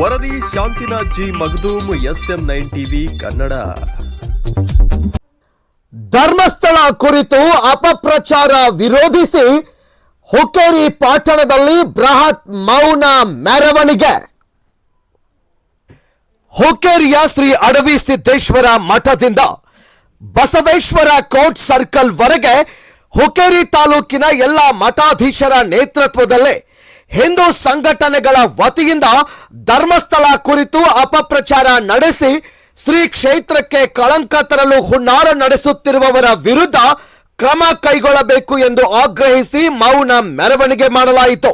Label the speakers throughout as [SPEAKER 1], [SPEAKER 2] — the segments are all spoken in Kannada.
[SPEAKER 1] ವರದಿ Shantinath G Magdum, SM nine TV, Kannada.
[SPEAKER 2] Dharmasthala ಕುರಿತು ಅಪಪ್ರಚಾರ ವಿರೋಧಿಸಿ ಹುಕ್ಕೇರಿ ಪಟ್ಟಣದಲ್ಲಿ ಬೃಹತ್ ಮೌನ ಮೆರವಣಿಗೆ. ಹುಕ್ಕೇರಿಯ ಶ್ರೀ ಅಡವಿ ಸಿದ್ದೇಶ್ವರ ಮಠದಿಂದ ಬಸವೇಶ್ವರ ಕೋರ್ಟ್ ಸರ್ಕಲ್ ವರೆಗೆ ಹುಕ್ಕೇರಿ ತಾಲೂಕಿನ ಎಲ್ಲ ಮಠಾಧೀಶರ ನೇತೃತ್ವದಲ್ಲಿ ಹಿಂದೂ ಸಂಘಟನೆಗಳ ವತಿಯಿಂದ ಧರ್ಮಸ್ಥಳ ಕುರಿತು ಅಪಪ್ರಚಾರ ನಡೆಸಿ ಶ್ರೀ ಕ್ಷೇತ್ರಕ್ಕೆ ಕಳಂಕ ತರಲು ಹುನ್ನಾರ ನಡೆಸುತ್ತಿರುವವರ ವಿರುದ್ಧ ಕ್ರಮ ಕೈಗೊಳ್ಳಬೇಕು ಎಂದು ಆಗ್ರಹಿಸಿ ಮೌನ ಮೆರವಣಿಗೆ ಮಾಡಲಾಯಿತು.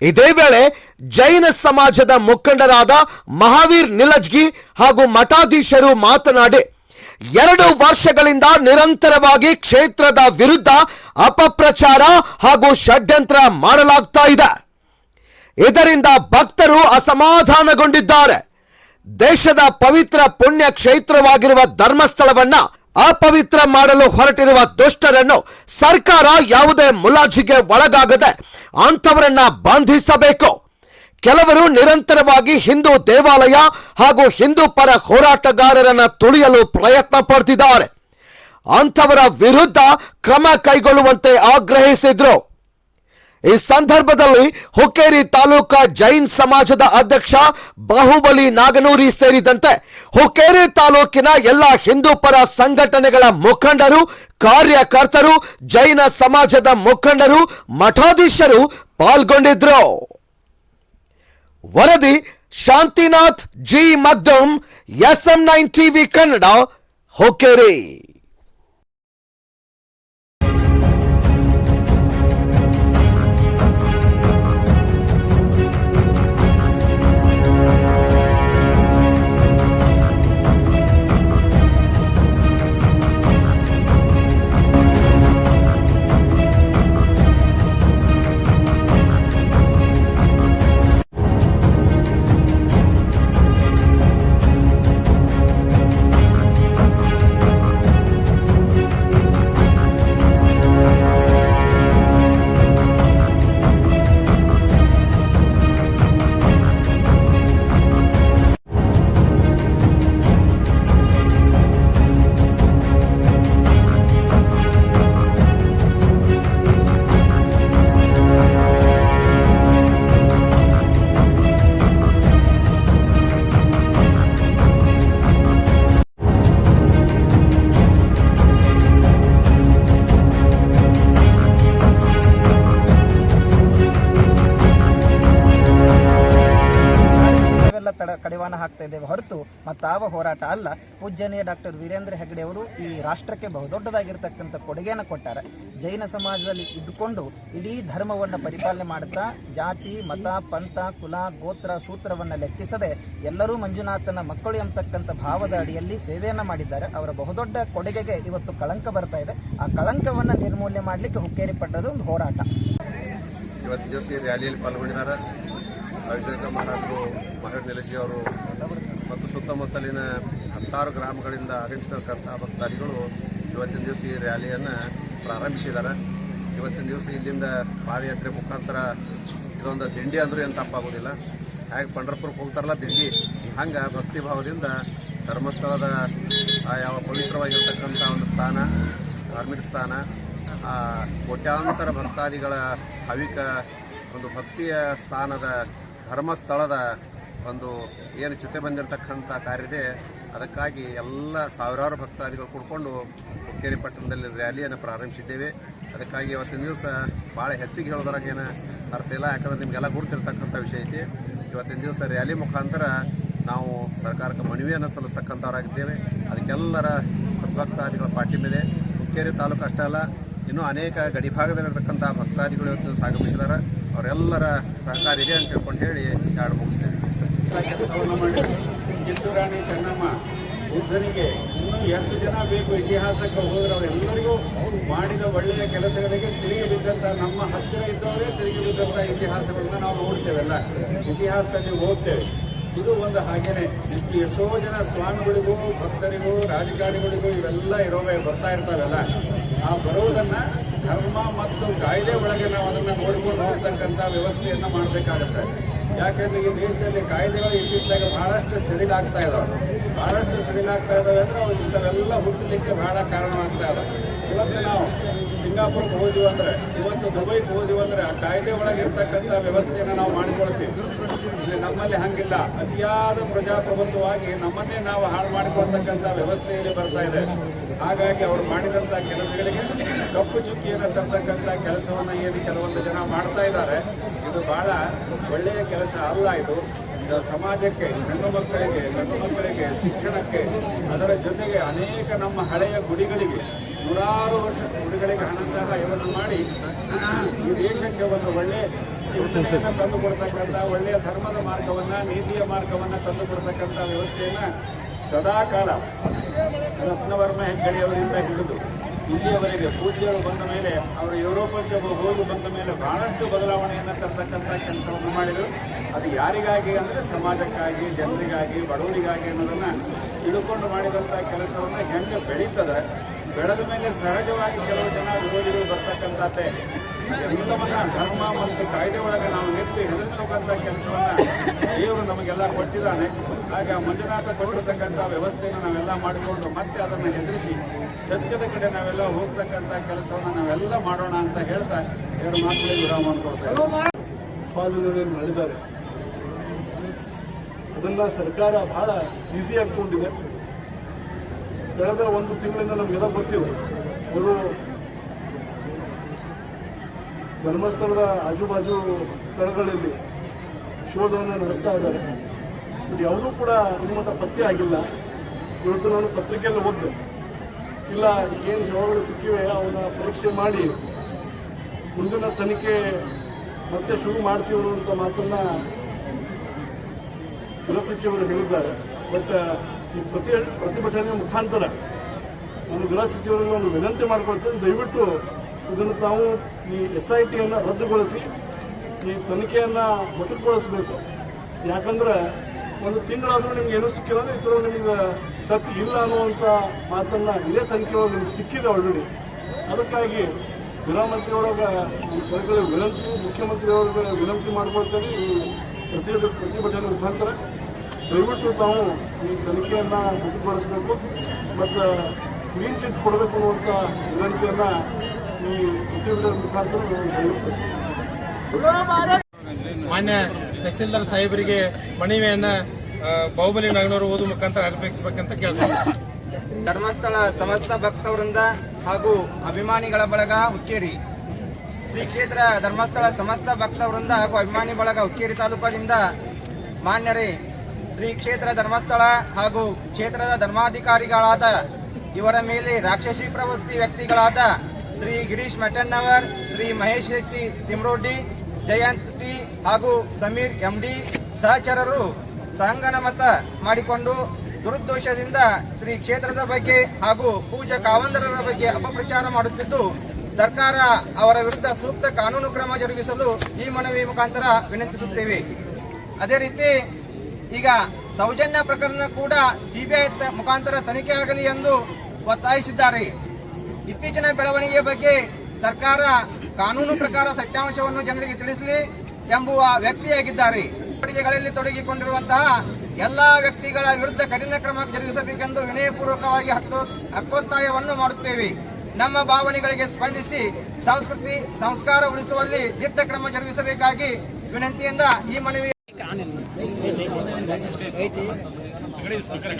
[SPEAKER 2] ಇದೇ ವೇಳೆ ಜೈನ ಸಮಾಜದ ಮುಖಂಡರಾದ ಮಹಾವೀರ್ ನಿಲಜ್ಗಿ ಹಾಗೂ ಮಠಾಧೀಶರು ಮಾತನಾಡಿ, ಎರಡು ವರ್ಷಗಳಿಂದ ನಿರಂತರವಾಗಿ ಕ್ಷೇತ್ರದ ವಿರುದ್ಧ ಅಪಪ್ರಚಾರ ಹಾಗೂ ಷಡ್ಯಂತ್ರ ಮಾಡಲಾಗ್ತಾ ಇದೆ. ಇದರಿಂದ ಭಕ್ತರು ಅಸಮಾಧಾನಗೊಂಡಿದ್ದಾರೆ. ದೇಶದ ಪವಿತ್ರ ಪುಣ್ಯ ಕ್ಷೇತ್ರವಾಗಿರುವ ಧರ್ಮಸ್ಥಳವನ್ನ ಅಪವಿತ್ರ ಮಾಡಲು ಹೊರಟಿರುವ ದುಷ್ಟರನ್ನು ಸರ್ಕಾರ ಯಾವುದೇ ಮುಲಾಜಿಗೆ ಒಳಗಾಗದೆ ಅಂಥವರನ್ನ ಬಂಧಿಸಬೇಕು. ಕೆಲವರು ನಿರಂತರವಾಗಿ ಹಿಂದೂ ದೇವಾಲಯ ಹಾಗೂ ಹಿಂದೂ ಪರ ಹೋರಾಟಗಾರರನ್ನ ತುಳಿಯಲು ಪ್ರಯತ್ನ ಪಡ್ತಿದ್ದಾರೆ. ಅಂಥವರ ವಿರುದ್ಧ ಕ್ರಮ ಕೈಗೊಳ್ಳುವಂತೆ ಆಗ್ರಹಿಸಿದ್ರು. ಈ ಸಂದರ್ಭದಲ್ಲಿ ಹುಕ್ಕೇರಿ ತಾಲೂಕಾ ಜೈನ್ ಸಮಾಜದ ಅಧ್ಯಕ್ಷ ಬಾಹುಬಲಿ ನಾಗನೂರಿ ಸೇರಿದಂತೆ ಹುಕ್ಕೇರಿ ತಾಲೂಕಿನ ಎಲ್ಲ ಹಿಂದೂ ಪರ ಸಂಘಟನೆಗಳ ಮುಖಂಡರು, ಕಾರ್ಯಕರ್ತರು, ಜೈನ ಸಮಾಜದ ಮುಖಂಡರು, ಮಠಾಧೀಶರು ಪಾಲ್ಗೊಂಡಿದ್ರು. ವರದಿ Shantinath G Magdum, SM nine TV Kannada, Hukkeri.
[SPEAKER 3] ತಡ ಕಡಿವಾಣ ಹಾಕ್ತಾ ಇದ್ದೇವೆ ಹೊರತು ಮತ್ತಾವ ಹೋರಾಟ ಅಲ್ಲ. ಪೂಜ್ಯನೀಯ ಡಾಕ್ಟರ್ ವೀರೇಂದ್ರ ಹೆಗ್ಡೆ ಅವರು ಈ ರಾಷ್ಟ್ರಕ್ಕೆ ಬಹುದೊಡ್ಡದಾಗಿರ್ತಕ್ಕಂಥ ಕೊಡುಗೆಯನ್ನು ಕೊಟ್ಟಾರೆ. ಜೈನ ಸಮಾಜದಲ್ಲಿ ಇದ್ದುಕೊಂಡು ಇಡೀ ಧರ್ಮವನ್ನು ಪರಿಪಾಲನೆ ಮಾಡುತ್ತಾ ಜಾತಿ, ಮತ, ಪಂಥ, ಕುಲ, ಗೋತ್ರ, ಸೂತ್ರವನ್ನು ಲೆಕ್ಕಿಸದೆ ಎಲ್ಲರೂ ಮಂಜುನಾಥನ ಮಕ್ಕಳು ಎಂಬತಕ್ಕಂಥ ಭಾವದ ಅಡಿಯಲ್ಲಿ ಸೇವೆಯನ್ನು ಮಾಡಿದ್ದಾರೆ. ಅವರ ಬಹುದೊಡ್ಡ ಕೊಡುಗೆಗೆ ಇವತ್ತು ಕಳಂಕ ಬರ್ತಾ ಇದೆ. ಆ ಕಳಂಕವನ್ನು ನಿರ್ಮೂಲನೆ ಮಾಡಲಿಕ್ಕೆ ಹುಕ್ಕೇರಿ ಪಟ್ಟದ ಒಂದು ಹೋರಾಟ.
[SPEAKER 4] ಇವತ್ತು ದಿವಸ ಈ ರ್ಯಾಲಿಯಲ್ಲಿ ಪಾಲ್ಗೊಂಡಿದ್ದಾರೆ. ಅವಿಚಲಿತ ಮಹಾರಾಜರು ಮಹೇಶ್ ಅವರು ಮತ್ತು ಸುತ್ತಮುತ್ತಲಿನ ಹತ್ತಾರು ಗ್ರಾಮಗಳಿಂದ ಆಗಮಿಸಿರ್ತಕ್ಕಂಥ ಭಕ್ತಾದಿಗಳು ಇವತ್ತಿನ ದಿವಸ ಈ ರ್ಯಾಲಿಯನ್ನು ಪ್ರಾರಂಭಿಸಿದ್ದಾರೆ. ಇವತ್ತಿನ ದಿವಸ ಇಲ್ಲಿಂದ ಪಾದಯಾತ್ರೆ ಮುಖಾಂತರ ಇದೊಂದು ದಿಂಡಿ ಅಂದರೂ ಏನು ತಪ್ಪಾಗೋದಿಲ್ಲ. ಹಾಗೆ ಪಂಡರಪುರಕ್ಕೆ ಹೋಗ್ತಾರಲ್ಲ ದಿಂಡಿ, ಹಂಗೆ ಭಕ್ತಿ ಭಾವದಿಂದ ಧರ್ಮಸ್ಥಳದ ಯಾವ ಪವಿತ್ರವಾಗಿರ್ತಕ್ಕಂಥ ಒಂದು ಸ್ಥಾನ, ಧಾರ್ಮಿಕ ಸ್ಥಾನ ಕೋಟ್ಯಾಂತರ ಭಕ್ತಾದಿಗಳ ಹವಿಕ ಒಂದು ಭಕ್ತಿಯ ಸ್ಥಾನದ ಧರ್ಮಸ್ಥಳದ ಒಂದು ಏನು ಚಿತೆ ಬಂದಿರತಕ್ಕಂಥ ಕಾರ್ಯದೆ ಅದಕ್ಕಾಗಿ ಎಲ್ಲ ಸಾವಿರಾರು ಭಕ್ತಾದಿಗಳು ಕೂಡಿಕೊಂಡು ಹುಕ್ಕೇರಿ ಪಟ್ಟಣದಲ್ಲಿ ರ್ಯಾಲಿಯನ್ನು ಪ್ರಾರಂಭಿಸಿದ್ದೇವೆ. ಅದಕ್ಕಾಗಿ ಇವತ್ತಿನ ದಿವಸ ಭಾಳ ಹೆಚ್ಚಿಗೆ ಹೇಳೋದ್ರಾಗೇನು ಅರ್ಥ ಇಲ್ಲ. ಯಾಕಂದ್ರೆ ನಿಮಗೆಲ್ಲ ಗುರುತಿರ್ತಕ್ಕಂಥ ವಿಷಯ ಐತಿ. ಇವತ್ತಿನ ದಿವಸ ರ್ಯಾಲಿ ಮುಖಾಂತರ ನಾವು ಸರ್ಕಾರಕ್ಕೆ ಮನವಿಯನ್ನು ಸಲ್ಲಿಸ್ತಕ್ಕಂಥವರಾಗಿದ್ದೇವೆ. ಅದಕ್ಕೆಲ್ಲರ ಸದ್ಭಕ್ತಾದಿಗಳ ಪಾಠಿ ಮೇಲೆ ಹುಕ್ಕೇರಿ ತಾಲೂಕು ಅಷ್ಟೇ ಅಲ್ಲ, ಇನ್ನೂ ಅನೇಕ ಗಡಿ ಭಾಗದಲ್ಲಿರ್ತಕ್ಕಂಥ ಭಕ್ತಾದಿಗಳು ಇವತ್ತು ಆಗಮಿಸಿದ್ದಾರೆ ಅವರೆಲ್ಲರ ಸಹಕಾರ ಇದೆ ಅಂತ ತಿಳ್ಕೊಂಡು ಹೇಳಿ ಎರಡು ಮುಗಿಸ್ತೇನೆ.
[SPEAKER 5] ಕೆಲಸವನ್ನು ಮಾಡಿ ಕಿತ್ತೂರಾಣಿ ಚೆನ್ನಮ್ಮ, ಬುದ್ಧನಿಗೆ ಇನ್ನೂ ಎಷ್ಟು ಜನ ಬೇಕು ಇತಿಹಾಸಕ್ಕೆ ಹೋದ್ರೆ ಅವರೆಲ್ಲರಿಗೂ ಅವರು ಮಾಡಿದ ಒಳ್ಳೆಯ ಕೆಲಸಗಳಿಗೆ ತಿರುಗಿ ಬಿದ್ದಂಥ ನಮ್ಮ ಹತ್ತಿರ ಇದ್ದವರೇ ತಿರುಗಿ ಬಿದ್ದಂಥ ಇತಿಹಾಸಗಳನ್ನ ನಾವು ನೋಡ್ತೇವೆಲ್ಲ ಇತಿಹಾಸದಲ್ಲಿ ಓದ್ತೇವೆ. ಇದು ಒಂದು ಹಾಗೇನೆ. ಎಷ್ಟೋ ಜನ ಸ್ವಾಮಿಗಳಿಗೂ ಭಕ್ತರಿಗೂ ರಾಜಕಾರಣಿಗಳಿಗೂ ಇವೆಲ್ಲ ಇರೋವೇ ಬರ್ತಾ ಇರ್ತಾರಲ್ಲ? ಆ ಬರೋದನ್ನ ಧರ್ಮ ಮತ್ತು ಕಾಯ್ದೆ ಒಳಗೆ ನಾವು ಅದನ್ನು ನೋಡಿಕೊಂಡು ಹೋಗ್ತಕ್ಕಂಥ ವ್ಯವಸ್ಥೆಯನ್ನು ಮಾಡಬೇಕಾಗತ್ತೆ. ಯಾಕಂದ್ರೆ ಈ ದೇಶದಲ್ಲಿ ಕಾಯ್ದೆಗಳು ಇತ್ತಿತ್ತಲಾಗ ಬಹಳಷ್ಟು ಸಡಿಲಾಗ್ತಾ ಇದಾವೆ. ಬಹಳಷ್ಟು ಸಡಿಲಾಗ್ತಾ ಇದಾವೆ ಅಂದ್ರೆ ಅವು ಇಂಥವೆಲ್ಲ ಹುಟ್ಟಲಿಕ್ಕೆ ಬಹಳ ಕಾರಣವಾಗ್ತಾ ಇದೆ ಇವತ್ತು ನಾವು ಸಿಂಗಾಪುರ್ಗೆ ಹೋದಿವಿ ಅಂದ್ರೆ, ಇವತ್ತು ದುಬೈಗೆ ಹೋದಿವಿ ಅಂದ್ರೆ ಆ ಕಾಯ್ದೆ ಒಳಗಿರ್ತಕ್ಕಂಥ ವ್ಯವಸ್ಥೆಯನ್ನು ನಾವು ಮಾಡಿಕೊಳ್ತೀವಿ. ಇಲ್ಲಿ ನಮ್ಮಲ್ಲಿ ಹಾಗಿಲ್ಲ. ಅತಿಯಾದ ಪ್ರಜಾಪ್ರಭುತ್ವವಾಗಿ ನಮ್ಮನ್ನೇ ನಾವು ಹಾಳು ಮಾಡಿಕೊಳ್ತಕ್ಕಂಥ ವ್ಯವಸ್ಥೆಯಲ್ಲಿ ಬರ್ತಾ ಇದೆ. ಹಾಗಾಗಿ ಅವರು ಮಾಡಿದಂಥ ಕೆಲಸಗಳಿಗೆ ಕಪ್ಪು ಚುಕ್ಕಿಯನ್ನು ತರ್ತಕ್ಕಂಥ ಕೆಲಸವನ್ನು ಏನು ಕೆಲವೊಂದು ಜನ ಮಾಡ್ತಾ ಇದ್ದಾರೆ. ಇದು ಬಹಳ ಒಳ್ಳೆಯ ಕೆಲಸ ಅಲ್ಲ ಇದು. ಸಮಾಜಕ್ಕೆ, ಹೆಣ್ಣು ಮಕ್ಕಳಿಗೆ, ಗಂಡು ಮಕ್ಕಳಿಗೆ, ಶಿಕ್ಷಣಕ್ಕೆ, ಅದರ ಜೊತೆಗೆ ಅನೇಕ ನಮ್ಮ ಹಳೆಯ ಗುಡಿಗಳಿಗೆ, ನೂರಾರು ವರ್ಷ ಗುಡಿಗಳಿಗೆ ಹಣ ಸಹಾಯವನ್ನು ಮಾಡಿ, ಈ ದೇಶಕ್ಕೆ ಒಂದು ಒಳ್ಳೆ ಚಿಂತನೆಯನ್ನು ತಂದುಕೊಡ್ತಕ್ಕಂಥ, ಒಳ್ಳೆಯ ಧರ್ಮದ ಮಾರ್ಗವನ್ನು, ನೀತಿಯ ಮಾರ್ಗವನ್ನು ತಂದುಕೊಡ್ತಕ್ಕಂಥ ವ್ಯವಸ್ಥೆಯನ್ನ ಸದಾಕಾಲ ರತ್ನವರ್ಮ ಹೆಗ್ಗಡೆಯವರಿಂದ ಹಿಡಿದು ಇಲ್ಲಿಯವರೆಗೆ ಪೂಜ್ಯರು ಬಂದ ಮೇಲೆ ಅವರು ಯುರೋಪಕ್ಕೆ ಹೋಗಿ ಬಂದ ಮೇಲೆ ಬಹಳಷ್ಟು ಬದಲಾವಣೆಯನ್ನು ತರ್ತಕ್ಕಂಥ ಕೆಲಸವನ್ನು ಮಾಡಿದರು. ಅದು ಯಾರಿಗಾಗಿ ಅಂದರೆ ಸಮಾಜಕ್ಕಾಗಿ, ಜನರಿಗಾಗಿ, ಬಡವರಿಗಾಗಿ ಅನ್ನೋದನ್ನು ತಿಳ್ಕೊಂಡು ಮಾಡಿದಂಥ ಕೆಲಸವನ್ನು ಹೆಂಗೆ ಬೆಳೀತದೆ ಬೆಳೆದ ಮೇಲೆ ಸಹಜವಾಗಿ ಕೆಲವು ಜನ ವಿರೋಧಿಗಳು ಬರ್ತಕ್ಕಂಥದ್ದೇ. ಎಲ್ಲವನ್ನ ಧರ್ಮ ಮತ್ತು ಕಾಯ್ದೆ ಒಳಗೆ ನಾವು ನಿಂತು ಹೆದರಿಸ್ತಕ್ಕಂಥ ಕೆಲಸವನ್ನ ದೇವರು ನಮಗೆಲ್ಲ ಕೊಟ್ಟಿದ್ದಾನೆ. ಹಾಗೆ ಆ ಮಂಜುನಾಥ ಕೊಟ್ಟಿರ್ತಕ್ಕಂಥ ವ್ಯವಸ್ಥೆಯನ್ನು ನಾವೆಲ್ಲ ಮಾಡಿಕೊಂಡು ಮತ್ತೆ ಅದನ್ನು ಹೆದರಿಸಿ ಸತ್ಯದ ಕಡೆ ನಾವೆಲ್ಲ ಹೋಗ್ತಕ್ಕಂಥ ಕೆಲಸವನ್ನು ನಾವೆಲ್ಲ ಮಾಡೋಣ ಅಂತ ಹೇಳ್ತಾ ಎರಡು ಮಾತುಗಳಿಗೆ ವಿರಾಮ
[SPEAKER 6] ಮಾಡಿಕೊಡ್ತಾರೆ ಅದನ್ನ ಸರ್ಕಾರ ಬಹಳ ಈಸಿ ಆಗ್ಕೊಂಡಿದೆ ಕಳೆದ ಒಂದು ತಿಂಗಳಿಂದ ನಮಗೆಲ್ಲ ಗೊತ್ತಿದೆ ಅವರು ಧರ್ಮಸ್ಥಳದ ಆಜುಬಾಜು ಸ್ಥಳಗಳಲ್ಲಿ ಶೋಧವನ್ನು ನಡೆಸ್ತಾ ಇದ್ದಾರೆ. ಬಟ್ ಯಾವುದೂ ಕೂಡ ನಿಮ್ಮಂತ ಪತ್ತೆ ಆಗಿಲ್ಲ. ಇವತ್ತು ನಾನು ಪತ್ರಿಕೆಯಲ್ಲಿ ಓದಿದೆ ಇಲ್ಲ, ಏನು ಶವಗಳು ಸಿಕ್ಕಿವೆ ಅವನ್ನ ಪರೀಕ್ಷೆ ಮಾಡಿ. ಮುಂದಿನ ತನಿಖೆ ಮತ್ತೆ ಶುರು ಮಾಡ್ತೀವಿ ಅಂತ ಮಾತನ್ನ ಗೃಹ ಸಚಿವರು ಹೇಳಿದ್ದಾರೆ. ಬಟ್ ಈ ಪ್ರತಿ ಪ್ರತಿಭಟನೆ ಮುಖಾಂತರ ನಾನು ಗೃಹ ಸಚಿವರಿಗೆ ಒಂದು ವಿನಂತಿ ಮಾಡಿಕೊಳ್ತೇನೆ. ದಯವಿಟ್ಟು ಇದನ್ನು ತಾವು ಈ ಎಸ್ ಐ ಟಿಯನ್ನು ರದ್ದುಗೊಳಿಸಿ, ಈ ತನಿಖೆಯನ್ನು ಮೊಟಕುಗೊಳಿಸಬೇಕು ಯಾಕಂದ್ರೆ ಒಂದು ತಿಂಗಳಾದರೂ ನಿಮ್ಗೆ ಏನೂ ಸಿಕ್ಕಿಲ್ಲ ಅಂದರೆ ಇತರ ನಿಮ್ಗೆ ಸತ್ಯ ಇಲ್ಲ ಅನ್ನುವಂಥ ಮಾತನ್ನು ಇದೇ ತನಿಖೆ ಒಳಗೆ ನಿಮ್ಗೆ ಸಿಕ್ಕಿದೆ ಆಲ್ರೆಡಿ ಅದಕ್ಕಾಗಿ ಗೃಹ ಮಂತ್ರಿಯೊಳಗೆ ಕಳಕಳಿ ವಿನಂತಿ ಮುಖ್ಯಮಂತ್ರಿಯವ್ರಿಗೆ ವಿನಂತಿ ಮಾಡ್ಕೊಳ್ತೇನೆ ಈ ಪ್ರತಿಭಟನೆ ಮುಖಾಂತರ. ದಯವಿಟ್ಟು ತಾವು ಈ ತನಿಖೆಯನ್ನು ಮುಕ್ತಗೊಳಿಸಬೇಕು ಮತ್ತು ಕ್ಲೀನ್ ಚಿಟ್ ಕೊಡಬೇಕು ಅನ್ನುವಂಥ ವಿನಂತಿಯನ್ನು ಈ ಪ್ರತಿಭಟನೆ ಮುಖಾಂತರ
[SPEAKER 7] ಮಾನ್ಯ ತಹಸೀಲ್ದಾರ್ ಸಾಹೇಬರಿಗೆ ಮನವಿಯನ್ನು ಬಾಹುಬಲಿ ನಗನವರು ಓದು ಮುಖಾಂತರ ಅರ್ಪಿಸಬೇಕಂತ ಕೇಳ್ತಾರೆ
[SPEAKER 8] ಧರ್ಮಸ್ಥಳ ಸಮಸ್ತ ಭಕ್ತವೃಂದ ಹಾಗೂ ಅಭಿಮಾನಿಗಳ ಬಳಗ ಹುಕ್ಕೇರಿ. ಶ್ರೀ ಕ್ಷೇತ್ರ ಧರ್ಮಸ್ಥಳ ಸಮಸ್ತ ಭಕ್ತವೃಂದ ಹಾಗೂ ಅಭಿಮಾನಿ ಬಳಗ ಹುಕ್ಕೇರಿ ತಾಲೂಕಿನಿಂದ ಮಾನ್ಯರೇ ಶ್ರೀ ಕ್ಷೇತ್ರ ಧರ್ಮಸ್ಥಳ ಹಾಗೂ ಕ್ಷೇತ್ರದ ಧರ್ಮಾಧಿಕಾರಿಗಳಾದ ಇವರ ಮೇಲೆ ರಾಕ್ಷಸಿ ಪ್ರವೃತ್ತಿ ವ್ಯಕ್ತಿಗಳಾದ ಶ್ರೀ ಗಿರೀಶ್ ಮಠಣ್ಣವರ್ ಶ್ರೀ ಮಹೇಶ್ ಶೆಟ್ಟಿ ತಿಮ್ರೋಡ್ಡಿ, ಜಯಂತ್ ಟಿ ಹಾಗೂ ಸಮೀರ್ ಎಂಡಿ ಸಹಚರರು ಸಂಗನಮತ ಮಾಡಿಕೊಂಡು ದುರುದ್ದೇಶದಿಂದ ಶ್ರೀ ಕ್ಷೇತ್ರದ ಬಗ್ಗೆ ಹಾಗೂ ಪೂಜಾ ಕಾವಂದರರ ಬಗ್ಗೆ ಅಪಪ್ರಚಾರ ಮಾಡುತ್ತಿದ್ದು, ಸರ್ಕಾರ ಅವರ ವಿರುದ್ಧ ಸೂಕ್ತ ಕಾನೂನು ಕ್ರಮ ಜರುಗಿಸಲು ಈ ಮನವಿ ಮುಖಾಂತರ ವಿನಂತಿಸುತ್ತೇವೆ. ಅದೇ ರೀತಿ ಈಗ ಸೌಜನ್ಯ ಪ್ರಕರಣ ಕೂಡ ಸಿಬಿಐ ಮುಖಾಂತರ ತನಿಖೆ ಆಗಲಿ ಎಂದು ಒತ್ತಾಯಿಸಿದ್ದಾರೆ. ಇತ್ತೀಚಿನ ಬೆಳವಣಿಗೆ ಬಗ್ಗೆ ಸರ್ಕಾರ ಕಾನೂನು ಪ್ರಕಾರ ಸತ್ಯಾಂಶವನ್ನು ಜನರಿಗೆ ತಿಳಿಸಲಿ ಎಂಬುವ ವ್ಯಕ್ತಿಯಾಗಿದ್ದಾರೆ. ಚಟುವಟಿಕೆಗಳಲ್ಲಿ ತೊಡಗಿಕೊಂಡಿರುವಂತಹ ಎಲ್ಲಾ ವ್ಯಕ್ತಿಗಳ ವಿರುದ್ಧ ಕಠಿಣ ಕ್ರಮ ಜರುಗಿಸಬೇಕೆಂದು ವಿನಯಪೂರ್ವಕವಾಗಿ ಹಕ್ಕೊ- ಹಕ್ಕೊತ್ತಾಯವನ್ನು ಮಾಡುತ್ತೇವೆ. ನಮ್ಮ ಭಾವನೆಗಳಿಗೆ ಸ್ಪಂದಿಸಿ ಸಂಸ್ಕೃತಿ, ಸಂಸ್ಕಾರ ಉಳಿಸುವಲ್ಲಿ ದಿಟ್ಟ ಕ್ರಮ ಜರುಗಿಸಬೇಕಾಗಿ ವಿನಂತಿಯಿಂದ ಈ ಮನವಿ ಸ್ಪೀಕರ್